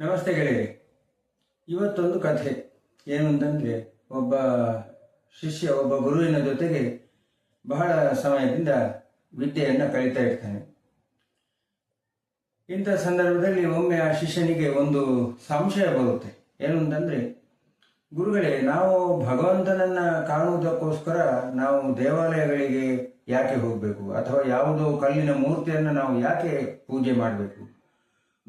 ನಮಸ್ತೆ ಗೆಳೆಯರೆ. ಇವತ್ತೊಂದು ಕಥೆ. ಏನು ಅಂತಂದರೆ, ಒಬ್ಬ ಶಿಷ್ಯ, ಒಬ್ಬ ಗುರುವಿನ ಜೊತೆಗೆ ಬಹಳ ಸಮಯದಿಂದ ವಿದ್ಯೆಯನ್ನು ಕಲಿತಾ ಇರ್ತಾನೆ. ಇಂಥ ಸಂದರ್ಭದಲ್ಲಿ ಒಮ್ಮೆ ಆ ಶಿಷ್ಯನಿಗೆ ಒಂದು ಸಂಶಯ ಬರುತ್ತೆ. ಏನು ಅಂತಂದರೆ, ಗುರುಗಳೇ, ನಾವು ಭಗವಂತನನ್ನ ಕಾಣುವುದಕ್ಕೋಸ್ಕರ ನಾವು ದೇವಾಲಯಗಳಿಗೆ ಯಾಕೆ ಹೋಗಬೇಕು? ಅಥವಾ ಯಾವುದೋ ಕಲ್ಲಿನ ಮೂರ್ತಿಯನ್ನು ನಾವು ಯಾಕೆ ಪೂಜೆ ಮಾಡಬೇಕು?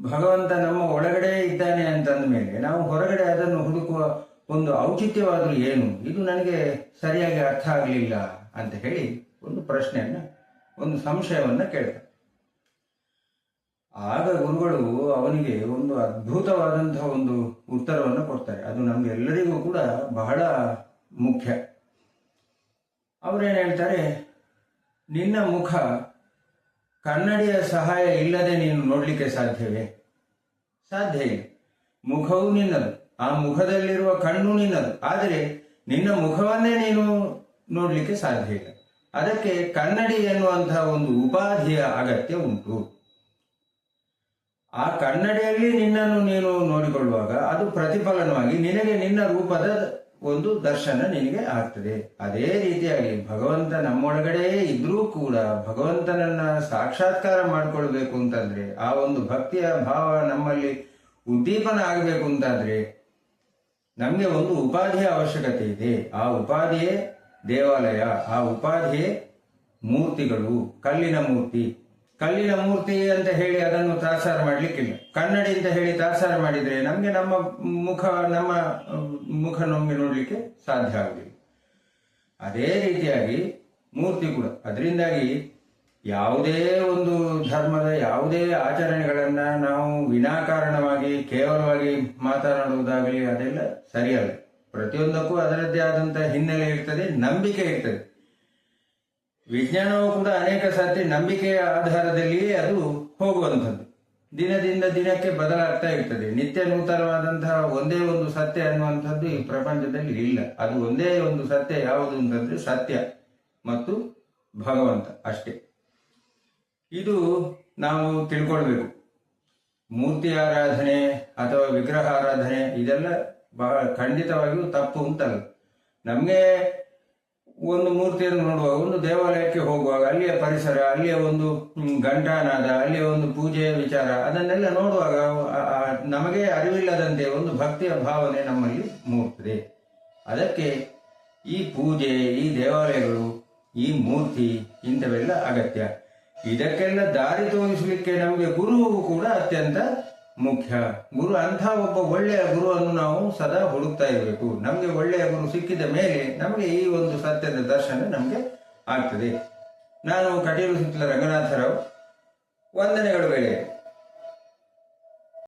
ಭಗವಂತ ನಮ್ಮ ಒಳಗಡೆ ಇದ್ದಾನೆ ಅಂತಂದ ಮೇಲೆ ನಾವು ಹೊರಗಡೆ ಅದನ್ನು ಹುಡುಕುವ ಒಂದು ಔಚಿತ್ಯವಾದರೂ ಏನು? ಇದು ನನಗೆ ಸರಿಯಾಗಿ ಅರ್ಥ ಆಗಲಿಲ್ಲ ಅಂತ ಹೇಳಿ ಒಂದು ಪ್ರಶ್ನೆಯನ್ನು, ಒಂದು ಸಂಶಯವನ್ನು ಕೇಳ್ತಾರೆ. ಆಗ ಗುರುಗಳು ಅವನಿಗೆ ಒಂದು ಅದ್ಭುತವಾದಂತಹ ಒಂದು ಉತ್ತರವನ್ನು ಕೊಡ್ತಾರೆ. ಅದು ನಮಗೆಲ್ಲರಿಗೂ ಕೂಡ ಬಹಳ ಮುಖ್ಯ. ಅವರೇನು ಹೇಳ್ತಾರೆ? ನಿನ್ನ ಮುಖ ಕನ್ನಡಿಯ ಸಹಾಯ ಇಲ್ಲದೆ ನೀನು ನೋಡಲಿಕ್ಕೆ ಸಾಧ್ಯವೇ? ಸಾಧ್ಯ ಇಲ್ಲ. ಮುಖವು ನಿನ್ನದು. ಆ ಮುಖದಲ್ಲಿರುವ ಕಣ್ಣು ನಿನ್ನದು. ಆದರೆ ನಿನ್ನ ಮುಖವನ್ನೇ ನೀನು ನೋಡಲಿಕ್ಕೆ ಸಾಧ್ಯ ಇಲ್ಲ. ಅದಕ್ಕೆ ಕನ್ನಡಿ ಎನ್ನುವಂತಹ ಒಂದು ಉಪಾಧಿಯ ಅಗತ್ಯ ಉಂಟು. ಆ ಕನ್ನಡಿಯಲ್ಲಿ ನಿನ್ನನ್ನು ನೀನು ನೋಡಿಕೊಳ್ಳುವಾಗ ಅದು ಪ್ರತಿಫಲನವಾಗಿ ನಿನಗೆ ನಿನ್ನ ರೂಪದ ಒಂದು ದರ್ಶನ ನಿನಗೆ ಆಗ್ತದೆ. ಅದೇ ರೀತಿಯಾಗಿ ಭಗವಂತ ನಮ್ಮೊಳಗಡೆ ಇದ್ರೂ ಕೂಡ ಭಗವಂತನನ್ನ ಸಾಕ್ಷಾತ್ಕಾರ ಮಾಡಿಕೊಳ್ಬೇಕು ಅಂತಂದ್ರೆ, ಆ ಒಂದು ಭಕ್ತಿಯ ಭಾವ ನಮ್ಮಲ್ಲಿ ಉದ್ದೀಪನ ಆಗಬೇಕು ಅಂತಾದ್ರೆ ನಮಗೆ ಒಂದು ಉಪಾಧಿಯ ಅವಶ್ಯಕತೆ ಇದೆ. ಆ ಉಪಾಧಿಯೇ ದೇವಾಲಯ, ಆ ಉಪಾಧಿಯೇ ಮೂರ್ತಿಗಳು, ಕಲ್ಲಿನ ಮೂರ್ತಿ. ಕಲ್ಲಿನ ಮೂರ್ತಿ ಅಂತ ಹೇಳಿ ಅದನ್ನು ತಾಸಾರ ಮಾಡಲಿಕ್ಕಿಲ್ಲ. ಕನ್ನಡಿ ಅಂತ ಹೇಳಿ ತಾಸಾರ ಮಾಡಿದ್ರೆ ನಮಗೆ ನಮ್ಮ ಮುಖ ನಮ್ಮ ಮುಖ ನಮಗೆ ನೋಡಲಿಕ್ಕೆ ಸಾಧ್ಯ ಆಗುದಿಲ್ಲ. ಅದೇ ರೀತಿಯಾಗಿ ಮೂರ್ತಿ ಕೂಡ. ಅದರಿಂದಾಗಿ ಯಾವುದೇ ಒಂದು ಧರ್ಮದ ಯಾವುದೇ ಆಚರಣೆಗಳನ್ನ ನಾವು ವಿನಾಕಾರಣವಾಗಿ, ಕೇವಲವಾಗಿ ಮಾತನಾಡುವುದಾಗಲಿ ಅದೆಲ್ಲ ಸರಿಯಲ್ಲ. ಪ್ರತಿಯೊಂದಕ್ಕೂ ಅದರದ್ದೇ ಆದಂತಹ ಹಿನ್ನೆಲೆ ಇರ್ತದೆ, ನಂಬಿಕೆ ಇರ್ತದೆ. ವಿಜ್ಞಾನವು ಕೂಡ ಅನೇಕ ಸರ್ತಿ ನಂಬಿಕೆಯ ಆಧಾರದಲ್ಲಿಯೇ ಅದು ಹೋಗುವಂಥದ್ದು. ದಿನದಿಂದ ದಿನಕ್ಕೆ ಬದಲಾಗ್ತಾ ಇರ್ತದೆ. ನಿತ್ಯ ನೂತನವಾದಂತಹ ಒಂದೇ ಒಂದು ಸತ್ಯ ಅನ್ನುವಂಥದ್ದು ಈ ಪ್ರಪಂಚದಲ್ಲಿ ಇಲ್ಲ. ಅದು ಒಂದೇ ಒಂದು ಸತ್ಯ ಯಾವುದು ಅಂತಂದ್ರೆ ಸತ್ಯ ಮತ್ತು ಭಗವಂತ ಅಷ್ಟೇ. ಇದು ನಾವು ತಿಳ್ಕೊಳ್ಬೇಕು. ಮೂರ್ತಿ ಆರಾಧನೆ ಅಥವಾ ವಿಗ್ರಹ ಆರಾಧನೆ ಇದೆಲ್ಲ ಬಹಳ ಖಂಡಿತವಾಗಿಯೂ ತಪ್ಪು ಅಂತಲ್ಲ. ನಮಗೆ ಒಂದು ಮೂರ್ತಿಯನ್ನು ನೋಡುವಾಗ, ಒಂದು ದೇವಾಲಯಕ್ಕೆ ಹೋಗುವಾಗ, ಅಲ್ಲಿಯ ಪರಿಸರ, ಅಲ್ಲಿಯ ಒಂದು ಗಂಟಾನಾದ ಅಲ್ಲಿಯ ಒಂದು ಪೂಜೆಯ ವಿಚಾರ, ಅದನ್ನೆಲ್ಲ ನೋಡುವಾಗ ನಮಗೆ ಅರಿವಿಲ್ಲದಂತೆ ಒಂದು ಭಕ್ತಿಯ ಭಾವನೆ ನಮ್ಮಲ್ಲಿ ಮೂಡ್ತದೆ ಅದಕ್ಕೆ ಈ ಪೂಜೆ, ಈ ದೇವಾಲಯಗಳು, ಈ ಮೂರ್ತಿ ಇಂಥವೆಲ್ಲ ಅಗತ್ಯ. ಇದಕ್ಕೆಲ್ಲ ದಾರಿ ತೋರಿಸಲಿಕ್ಕೆ ನಮಗೆ ಗುರು ಕೂಡ ಅತ್ಯಂತ ಮುಖ್ಯ. ಗುರು ಅಂಥ ಒಬ್ಬ ಒಳ್ಳೆಯ ಗುರುವನ್ನು ನಾವು ಸದಾ ಹುಡುಕ್ತಾ ಇರಬೇಕು. ನಮಗೆ ಒಳ್ಳೆಯ ಗುರು ಸಿಕ್ಕಿದ ಮೇಲೆ ನಮಗೆ ಈ ಒಂದು ಸತ್ಯದ ದರ್ಶನ ನಮಗೆ ಆಗ್ತದೆ. ನಾನು ಕಟೀಲು ಸುತ್ತಲ ರಂಗನಾಥರಾವ್ ವಂದನೆಗಳು ಗೆಳೆಯರೆ